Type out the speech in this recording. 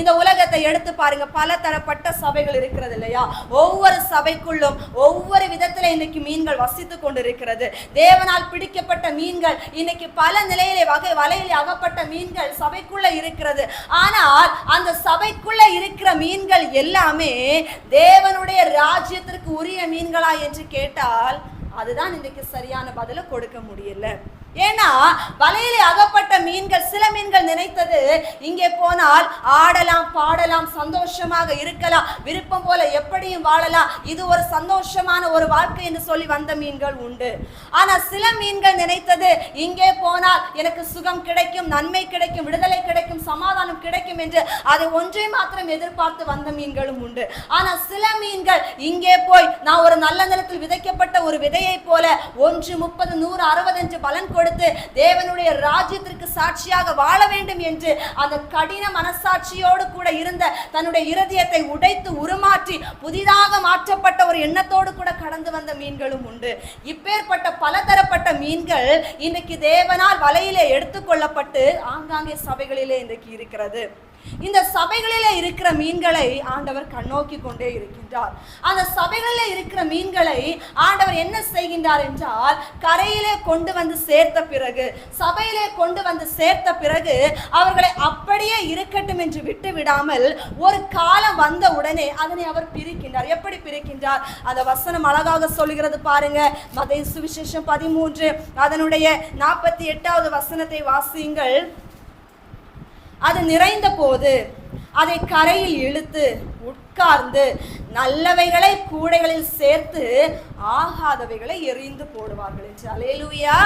இந்த உலகத்தை எடுத்து பாருங்க பல தரப்பட்ட சபைகள் இருக்கிறது இல்லையா? ஒவ்வொரு சபைக்குள்ளும் ஒவ்வொரு விதத்துல இன்னைக்கு மீன்கள் வசித்துக் கொண்டிருக்கிறது. தேவனால் பிடிக்கப்பட்ட மீன்கள் இன்னைக்கு பல நிலையிலே வகை வலையிலே அகப்பட்ட மீன்கள் சபைக்குள்ள இருக்கிறது. ஆனால் அந்த சபைக்குள்ள இருக்கிற மீன்கள் எல்லாமே தேவனுடைய ராஜ்யத்திற்கு உரிய மீன்களா என்று கேட்டால் அதுதான் இன்னைக்கு சரியான பதில கொடுக்க முடியல. ஏன்னா வலையிலே அகப்பட்ட மீன்கள் சில மீன்கள் நினைத்தது இங்கே போனால் ஆடலாம் பாடலாம் சந்தோஷமாக இருக்கலாம் விருப்பம் போல எப்படியும் வாழலாம். இது ஒரு சந்தோஷமான ஒரு வாழ்க்கை என்று சொல்லி வந்த மீன்கள் உண்டு. ஆனா சில மீன்கள் நினைத்தது இங்கே போனால் எனக்கு சுகம் கிடைக்கும் நன்மை கிடைக்கும் விடுதலை கிடைக்கும் சமாதானம் கிடைக்கும் என்று அதை ஒன்றை மாத்திரம் எதிர்பார்த்து வந்த மீன்களும் உண்டு. ஆனால் சில மீன்கள் இங்கே போய் நான் ஒரு நல்ல நிலத்தில் விதைக்கப்பட்ட ஒரு விதையை போல ஒன்று முப்பது நூறு அறுபது என்று பலன் கொடுத்து தேவனுடைய ராஜ்யத்திற்கு சாட்சியாக வாழ வேண்டும் என்று அந்த கடின மனசாட்சியோடு கூட இருந்த தன்னுடைய இருதயத்தை உடைத்து உருமாற்றி புதிதாக மாற்றப்பட்ட ஒரு எண்ணத்தோடு கூட கடந்து வந்த மீன்களும் உண்டு. இப்பேற்பட்ட பலதரப்பட்ட மீன்கள் இன்னைக்கு தேவனால் வலையிலே எடுத்துக்கொள்ளப்பட்டு ஆங்காங்கே சபைகளிலே இன்றைக்கு இருக்கிறது. இந்த சபைகளில் இருக்கிற மீன்களை ஆண்டவர் கண்ணோக்கி கொண்டே இருக்கின்றார். அந்த சபைகளில் இருக்கிற மீன்களை ஆண்டவர் என்ன செய்கின்றார் என்றால் கரையிலே கொண்டு வந்து சேர்த்த பிறகு சபையிலே கொண்டு வந்து சேர்த்த பிறகு அவர்களை அப்படியே இருக்கட்டும் என்று விட்டு விடாமல் ஒரு காலம் வந்த உடனே அதனை அவர் பிரிக்கின்றார். எப்படி பிரிக்கின்றார்? அந்த வசனம் அழகாக சொல்லுகிறது பாருங்க. மதை சுவிசேஷம் பதிமூன்று. அதனுடைய நாற்பத்தி எட்டாவது வசனத்தை வாசியுங்கள். அது நிறைந்த போது அதை கரையில் இழுத்து உட்கார்ந்து நல்லவைகளை கூடைகளில் சேர்த்து ஆகாதவைகளை எறிந்து போடுவார்கள் என்று. அலேலுயா